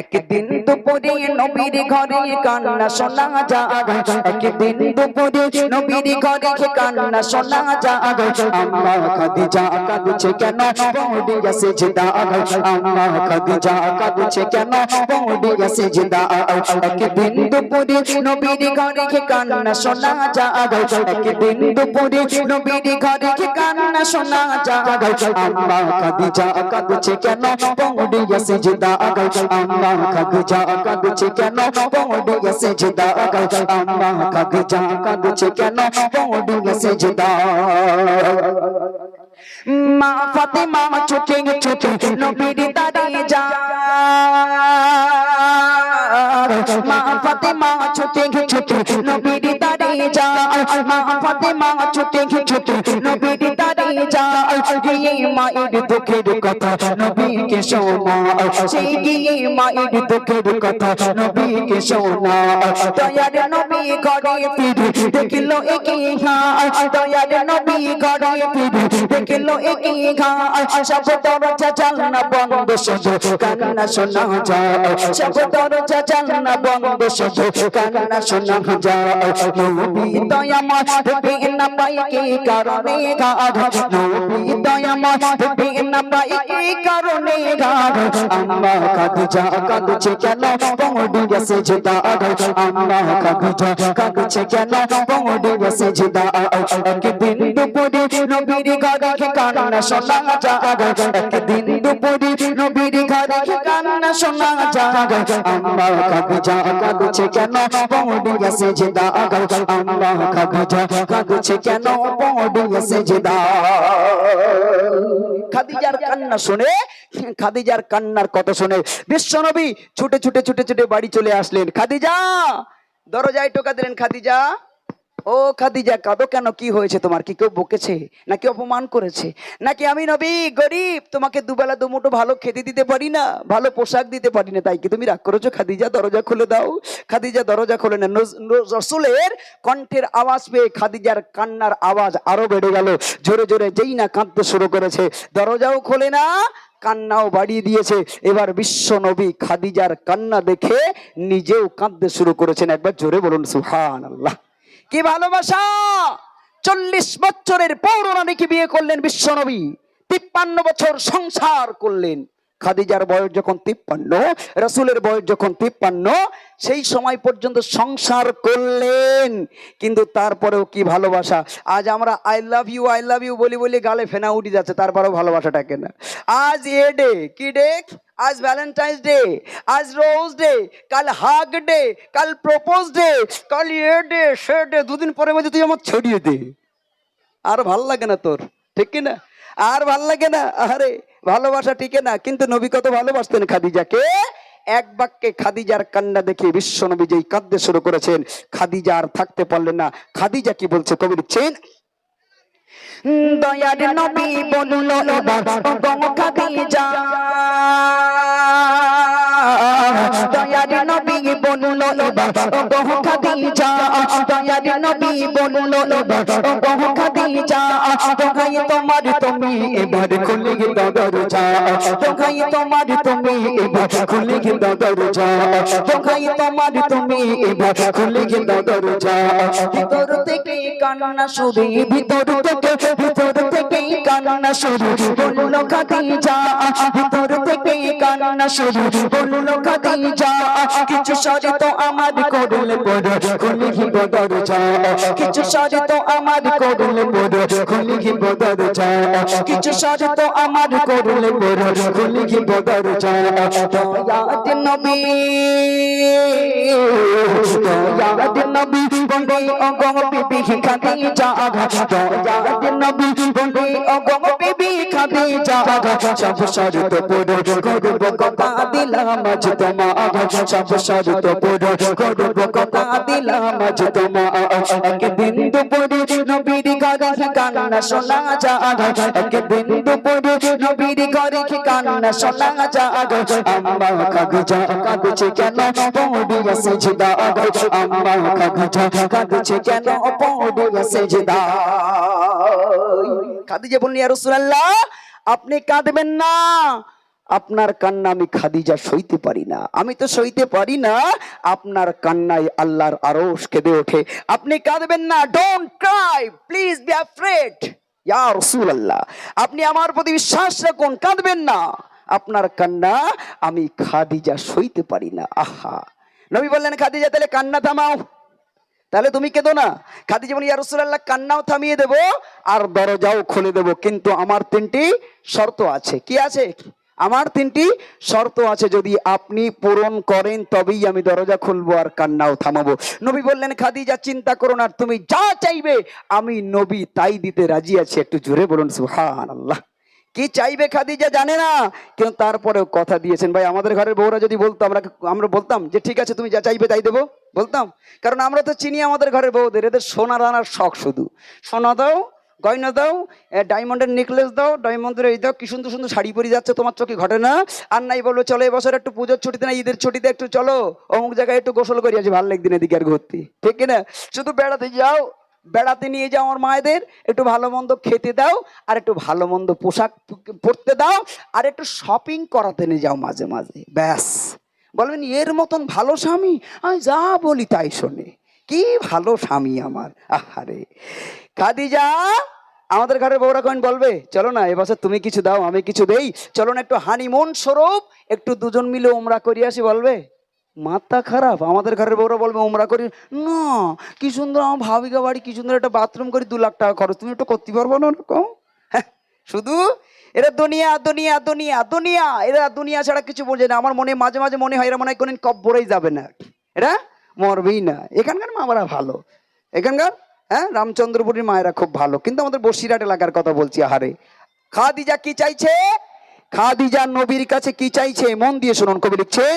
একদিন দুপুরে নবীর ঘরে কান্না শোনা যায়। একদিন দুপুরে নবীর ঘরে কান্না শোনা যায়। আম্মা খাদিজা কাঁদছে কেন? পৌঁছে গেছে জিদা আম্মা খাদিজা কাঁদছে কেন? পৌঁছে গেছে জিদা একদিন দুপুরে নবীর ঘরে কান্না শোনা যায়। একদিন দুপুরে নবীর ঘরে কান্না শোনা যায়। আম্মা খাদিজা কাঁদছে কেন? পৌঁছে গেছে জিদা আম্মা খাদিজা কাগজে কেন? পৌঁছে গেছে জিদা আম্মা কাগজা কাগজে কেন? পৌঁছে গেছে জিদা মা ফাতেমা ছুটে ছুটে নবীর দাঁড়িয়ে যা মা ফাতেমা ছুটে ছুটে, নবীর দাঁড়িয়ে যা মা ফাতেমা ছুটে ছুটে, নবীর দাঁড়িয়ে যা গিয়ে মায়ের দুঃখের কথা, নবীকে শোনা সেই গিয়ে মায়ের দুঃখের কথা, নবীকে শোনা দয়ার নবী ঘরে ফিরে, দেখিল একই ঘা। দয়ার নবী ঘরে ফিরে, দেখিল একই ঘা। সব দরজা জানলা বন্ধ শুধু কান্না শোনা যায়। সব দরজা জানলা বন্ধ শুধু, কান্না শোনা যায় নবী দয়াময় বিনা পাই কি কারণে ঘা নবী দয়াময় বিনা পাই কি কারণে ঘা আম্মা খাদিজা কাঁদছে কেন? পৌঁছে গেছে জিদা আম্মা খাদিজা কাঁদছে কেন? পৌঁছে গেছে কান্না কান্না শোনা কেন গেছে কেন গেছে খাদিজার কান্না শুনে, খাদিজার কান্নার কথা শুনে বিশ্বনবী ছুটে ছুটে ছুটে ছুটে বাড়ি চলে আসলেন। খাদিজা, দরজায় টোকা দিলেন খাদিজা। ও খাদিজা, কাঁদো কেন? কি হয়েছে তোমার? কি কেউ বকেছে? নাকি অপমান করেছে? নাকি আমি নবী, গরিব? তোমাকে দুবেলা দুমুঠো ভালো খেতে দিতে পারি না, ভালো পোশাক দিতে পারি না, তাই কি তুমি রাগ করেছ? খাদিজা, দরজা খুলে দাও। খাদিজা, দরজা খুলে না রসুলের কণ্ঠের আওয়াজ পেয়ে খাদিজার কান্নার আওয়াজ আরও বেড়ে গেল। জোরে জোরে যেই না কাঁদতে শুরু করেছে, দরজাও খোলে না, কান্নাও বাড়িয়ে দিয়েছে। এবার বিশ্ব নবী খাদিজার কান্না দেখে নিজেও কাঁদতে শুরু করেছেন। একবার জোরে বলুন সুহান আল্লাহ কি ভালোবাসা? চল্লিশ বছরের পৌরনারীকে বিয়ে করলেন বিশ্বনবী তিপ্পান্ন বছর সংসার করলেন। খাদিজার বয়স যখন তিপ্পান্ন, রসুলের বয়স যখন তিপ্পান্ন, সেই সময় পর্যন্ত সংসার করলেন। কিন্তু তারপরেও কি ভালোবাসা? আজ আমরা I love you I love you বলি বলি গালে ফেনা উঠে যাচ্ছে, তারপরেও ভালোবাসাটাকে না আজ এ ডে কি ডে আজ ভ্যালেন্টাইন্স ডে আজ রোজ ডে কাল হাগ ডে কাল প্রপোজ ডে কাল এ ডে সে ডে দুদিন পরে মধ্যে তুই আমার ছড়িয়ে দে। আর ভালো লাগে না তোর, ঠিক না? আর ভালো লাগে না? আরে, ভালোবাসা টিকে না, কিন্তু নবী কত ভালোবাসতেন খাদিজাকে এক বাক্যে খাদিজার কান্না দেখে বিশ্ব নবী যেই কাঁদতে শুরু করেছেন, খাদিজা আর থাকতে পারলেন না। খাদিজা কি বলছে? কবি লিখছেন দয়ার নবী বলল এবার গম খাদিজা দয়ার নবী বলল এবার গম খাদিজা দয়ার নবী বলল এবার গম খাদিজা, দোহাই তোমার তুমি এবার খুলে দরজা, দোহাই তোমার তুমি এবার খুলে দরজা, দোহাই তোমার তুমি এবার খুলে দরজা। ভিতর থেকে কান্না শুরু, ভিতর থেকে ভিতর থেকে কান্না শুরু, বলল খাদিজা, ভিতর থেকে কান্না শুরু, বলল খাদিজা কিছু সরে তো আমার করলে পড়ে খুলে গিব দরজা। কিছু সরে তো আমার করলে পড়ে খুলে গিব দরজা। কিছু সরে তো আমার করলে পড়ে খুলে গিব দরজা। দয়াত নবী দয়াত নবী বন্দে অগম বিবি খাদিজা দয়াত নবী বন্দে অগম বিবি খাদিজা সব শরত পুরো করব কথা দিলাম আজ তোমা সব শরত পুরো করব কথা দিলাম আজ তোমা একদিন দুপুরে নবীর ঘরে কান্না শোনা যায় একদিন দুপুরে নবীর ঘরে কান্না শোনা যায় আম্মা খাদিজা কাঁদছে কেন পৌঁছে সেজদা আম্মা খাদিজা কাঁদছে কেন পৌঁছে সেজদা খাদিজা বললেন ইয়া রাসূলুল্লাহ, আপনি কাঁদবেন না। আপনার কান্না আমি খাদিজা সইতে পারি না। আমি তো সইতে পারি না, আপনার কান্নায় আল্লাহর আরশ কেঁদে ওঠে। আপনি কাঁদবেন না ডোন্ট ক্রাই প্লিজ বি রাসূলুল্লাহ। আপনি আমার প্রতি বিশ্বাস রাখুন, কাঁদবেন না। আপনার কান্না আমি খাদিজা সইতে পারি না। আহা। নবী বললেন, খাদিজা, তাহলে কান্না থামাও। তাহলে তুমি কেঁদো না। খাদিজা বলি, ইয়া রাসূলুল্লাহ, কান্নাও থামিয়ে দেব আর দরজাও খুলে দেব। কিন্তু আমার তিনটি শর্ত আছে। কি আছে? আমার তিনটি শর্ত আছে। যদি আপনি পূরণ করেন, তবেই আমি দরজা খুলবো আর কান্নাও থামাবো। নবী বললেন, খাদিজা, চিন্তা করো না, তুমি যা চাইবে, আমি নবী তাই দিতে রাজি আছি। একটু জোরে বলুন, সুবহানাল্লাহ। কি চাইবে খাদিজা জানে না, কিন্তু তারপরেও কথা দিয়েছেন। ভাই, আমাদের ঘরের বউরা যদি বলতো, আমরা আমরা বলতাম যে, ঠিক আছে, তুমি যা চাইবে তাই দেবো। বলতাম, কারণ আমরা তো চিনি আমাদের ঘরের বউদের, এদের সোনা দানার শখ শুধু। সোনা দাও, গয়না দাও ডায়মন্ডের নেকলেস দাও ডায়মন্ডের এই দাও, কি সুন্দর সুন্দর শাড়ি পরে যাচ্ছে তোমার চোখে, ঘটে না? আর নাই বলব চলো এবছর একটু পুজোর ছুটিতে না ঈদের ছুটিতে একটু চলো, অমুক জায়গায় একটু গোসল করি আছে ভালো লাগদিন এদিকে আর ঘুরতে। ঠিক কিনা শুধু বেড়াতে যাও, বেড়াতে নিয়ে যাও আমার মায়েদের, একটু ভালো মন্দ খেতে দাও, আর একটু ভালো মন্দ পোশাক পরতে দাও, আর একটু শপিং করাতে নিয়ে যাও মাঝে মাঝে, ব্যাস। বলবেন এর মতন ভালো স্বামী? আমি যা বলি তাই শোনে। কি ভালো স্বামী আমার। আহারে। খাদিজা আমাদের ঘরের বউরা কখন বলবে চলো না এবছর তুমি কিছু দাও আমি কিছু দেই। চলো না একটু হানিমুন স্বরূপ একটু দুজন মিলে ওমরা করি আসি বলবে। মাথা খারাপ আমাদের ঘরের বউরা বলবে ওমরা করি? না কি সুন্দর আমার ভাবিকা বাড়ি কি সুন্দর একটা বাথরুম করি দু লাখ টাকা খরচ। তুমি একটু করতে পারব না ওরকম? হ্যাঁ, শুধু এরা দুনিয়া দুনিয়া দুনিয়া দুনিয়া। এরা দুনিয়া ছাড়া কিছু বোঝে না। আমার মনে, মাঝে মাঝে মনে হয় এরা মনে হয় কোনদিন কব্বরেই যাবে না। এরা মরবেই না। এখানকার মামারা ভালো। এখানকার হ্যাঁ রামচন্দ্রপুরীর মায়েরা খুব ভালো। কিন্তু আমাদের বসিরহাট এলাকার কথা বলছি, আহারে। খাদিজা কি চাইছে? খাদিজা নবীর কাছে কি চাইছে? মন দিয়ে শুনুন, কবি লিখছেন,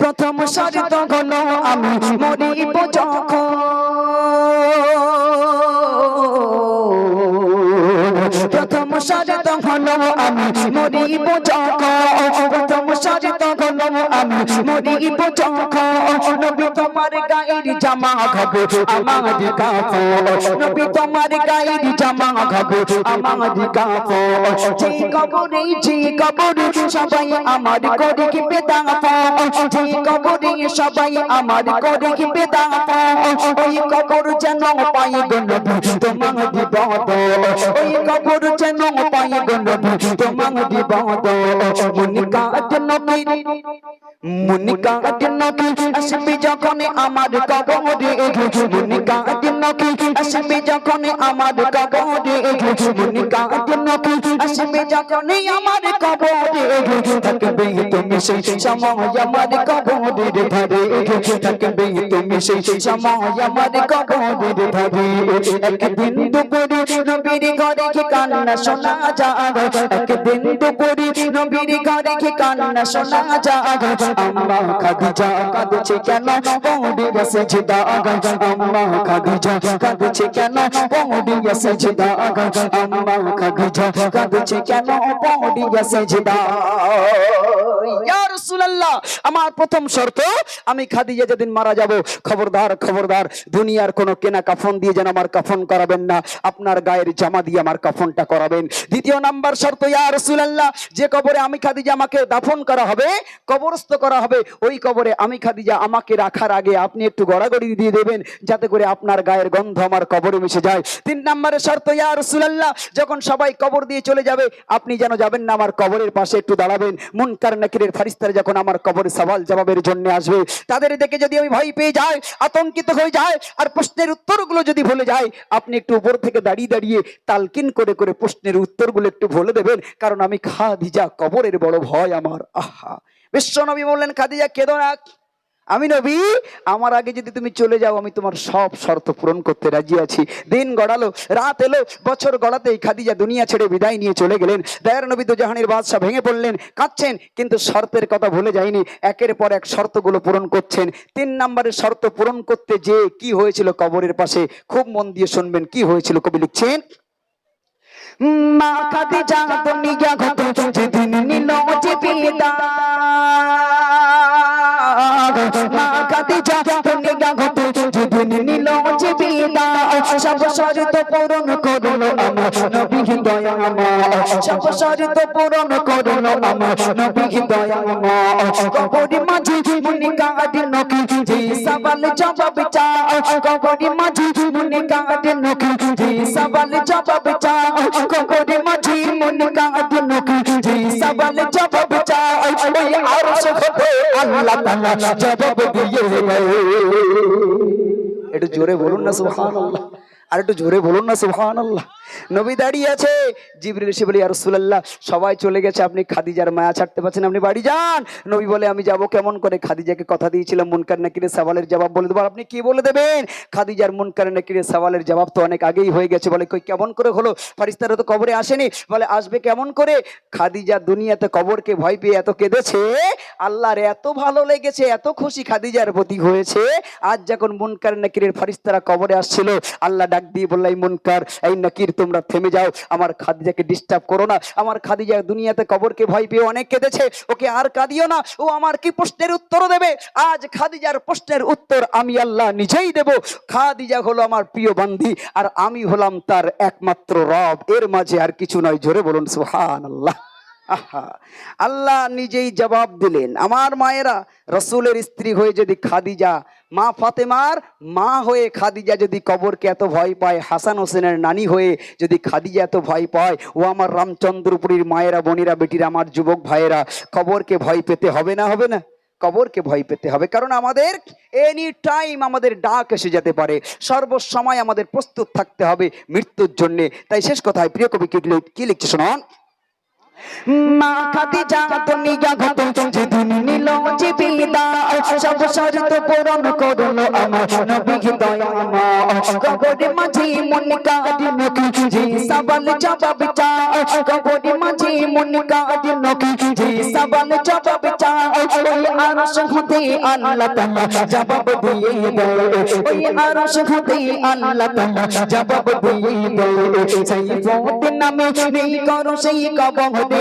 প্রথম সারি তখন আমি মরিব যখন। সারি তখন আমি মরিব যখন প্রথম সারি তখন আমি মরিব যখন নবী তোমার গায়ের জামা খাব, আমার কাপড় নবী তোমার গায়ের জামা খাব, আমার কাপড় যে কবরে যে কবরে সবাই আমার করে কি বেদাফ যে কবরে সবাই আমার করে কি বেদাফ ওই কবর যেন পাই গনবি তোমার বিপদ ওই কবর যেন পাই গনবি তোমার বিপদ মুনিকা নবী মুনিকা নবী আসবি যখন আমার কবরে মুনিকা নবী আসবি যখন আমার কবরে মুনিকা নবী আসবি যখন আমার কবরে থাকবে তুমি সেই সময় আমার কবরে ধারে থাকবে তুমি সেই সময় আমার কবরে ধারে একদিন দুপুরে নবীর ঘরে কি কান্না শোনা যায় একদিন দুপুরে নবীর ঘরে কি কান্না শোনা যায় আম্মা খাদিজা কাঁদছে কেন পৌঁডি গেছে জিদা আম্মা খাদিজা কাঁদছে কেন পৌঁডি গেছে জিদা আম্মা খাদিজা কাঁদছে কেন পৌঁডি গেছে আমার প্রথম শর্ত, আমি খাদিজা যেদিন মারা যাব, খবরদার খবরদার, দুনিয়ার কোনো কেনা কাফন দিয়ে যেন আমার কাফন করাবেন না, আপনার গায়ের জামা দিয়ে আমার কাফনটা করাবেন। দ্বিতীয় নাম্বার শর্ত, ইয়া রাসূলুল্লাহ, যে কবরে আমি খাদিজা আমাকে দাফন করা হবে, কবরস্থ করা হবে, ওই কবরে আমি খাদিজা আমাকে রাখার আগে আপনি একটু গড়াগড়ি দিয়ে দেবেন, যাতে করে আপনার গায়ের গন্ধ আমার কবরে মিশে যায়। তিন নম্বরের শর্ত, ইয়া রাসূলুল্লাহ, যখন সবাই কবর দিয়ে চলে যাবে, আপনি যেন যাবেন না, আমার কবরের পাশে একটু দাঁড়াবেন। মুনকার নাকিরের ফারিস্তারা যখন আমার কবরে সওয়াল জবাবের জন্য আসবে, তাদের দেখে যদি আমি ভয় পেয়ে যাই, আতঙ্কিত হয়ে যায় আর প্রশ্নের উত্তরগুলো যদি ভুলে যায় আপনি একটু উপর থেকে দাঁড়িয়ে দাঁড়িয়ে তালকিন করে করে প্রশ্নের উত্তরগুলো একটু ভুলে দেবেন, কারণ আমি খা খাদিজা কবরের বড় ভয় আমার। আহা! বিশ্ব নবী বললেন, খাদিজা, কেদো আমি নবী, আমার আগে যদি তুমি চলে যাও, আমি তোমার সব শর্ত পূরণ করতে রাজি আছি। দিন গড়ালো, রাত এলো, বছর গড়াতেই খাদিজা দুনিয়া ছেড়ে বিদায় নিয়ে চলে গেলেন। দয়ার নবী তো জাহানের বাদশাহ ভেঙে পড়লেন, কাঁদছেন, কিন্তু শর্তের কথা ভুলে যায়নি। একের পর এক শর্তগুলো পূরণ করছেন। তিন নম্বরের শর্ত পূরণ করতে যে কি হয়েছিল কবরের পাশে, খুব মন দিয়ে শুনবেন, কি হয়েছিল কবি লিখছেন? মা খাদিজা বিদায় সব শর্ত পূরণ করল আমার। নবী দয়া সব শর্ত পূরণ করল আমার। নবী দয়া কবরি মাঝি মুনি কাঁদি নকি জি সবাল জবাব চা কবরি মাঝি মুনি কাঁদি নকি জি সবাল জবাব চা কবরি মাঝি মুনি কাঁদি নকি জি সবাল জবাব চা ওই আরশ হতে আল্লাহ তাআলা জবাব দিয়ে গয়ে একটু জোরে বলুন না, সুবহানাল্লাহ। আর একটু জোরে বলুন না সুবহানাল্লাহ। নবী দাঁড়িয়ে আছে। জিবরিল এসে বলে, ইয়া সবাই চলে গেছে, আপনি খাদিজার মায়া ছাড়তে পারছেন আপনি বাড়ি যান। নবী বলে, আমি যাব কেমন করে? খাদিজাকে কথা দিয়েছিলাম, মুনকার নাকিরের সওয়ালের জবাব বলে দেবো। আপনি কি বলে দেবেন? খাদিজার মুনকার নাকিরের সওয়ালের জবাব তো অনেক আগেই হয়ে গেছে। বলে, কই, কেমন করে হলো? ফারিস্তারা তো কবরে আসেনি। বলে, আসবে কেমন করে? খাদিজা দুনিয়াতে কবরকে ভয় পেয়ে এত কেঁদেছে। আল্লাহর এত ভালো লেগেছে, এত খুশি খাদিজার প্রতি হয়েছে। আজ যখন মুনকার নাকিরের ফারিস্তারা কবরে আসছিল, আল্লাহ ডাক দিয়ে বলল, এই মুনকার, এই নাকির তোমরা থেমে যাও। আমার খাদিজাকে ডিস্টার্ব করো না। আমার খাদিজা দুনিয়াতে কবরকে ভয় পেয়ে অনেক কেঁদেছে। ওকে আর কাঁদিও না। ও আমার কি প্রশ্নের উত্তর দেবে? আজ খাদিজার প্রশ্নের উত্তর আমি আল্লাহ নিজেই দেব। খাদিজা হলো আমার প্রিয় বান্ধী আর আমি হলাম তার একমাত্র রব। এর মাঝে আর কিছু নয়। জোরে বলুন সুহান আল্লাহ আল্লাহ নিজেই জবাব দিলেন। আমার মায়েরা, রসুলের স্ত্রী হয়ে যদি খাদিজা মা ফাতেমার মা হয়ে খাদিজা যদি কবরকে এত ভয় পায়, হাসান হোসেনের নানি হয়ে যদি খাদিজা এত ভয় পায়, ও আমার রামচন্দ্রপুরীর মায়েরা, বোনেরা, বেটিরা, আমার যুবক ভাইয়েরা, কবরকে ভয় পেতে হবে না হবে না? কবরকে ভয় পেতে হবে। কারণ আমাদের এনি টাইম আমাদের ডাক এসে যেতে পারে, সর্বসময় আমাদের প্রস্তুত থাকতে হবে মৃত্যুর জন্যে। তাই শেষ কথায় প্রিয় কবি কি লিখ- কি লিখছে শোনান? মা খাদিজা দুনিয়া ঘটে যেদিন নিল যে বিদায় সব শর্ত পূরণ করল আমার নবী দয়া মা কবরে মাঝে মন কাঁদি নকি জি। সবাল জবাব চা কবরে মাঝে মন কাঁদি নকি জি। সবাল জবাব চা ওই আরশ হতে আল্লাহ তাআলা জবাব দিয়ে দেয়। ওই আরশ হতে আল্লাহ তাআলা জবাব দিয়ে দেয়। সেই ফোট নামে নেই করো সেই কবরে।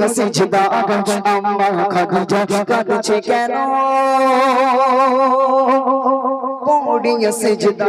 পড়িয়া সেজদা আম্মা খাদিজা কাঁদছে কেন? পড়িয়া সেজদা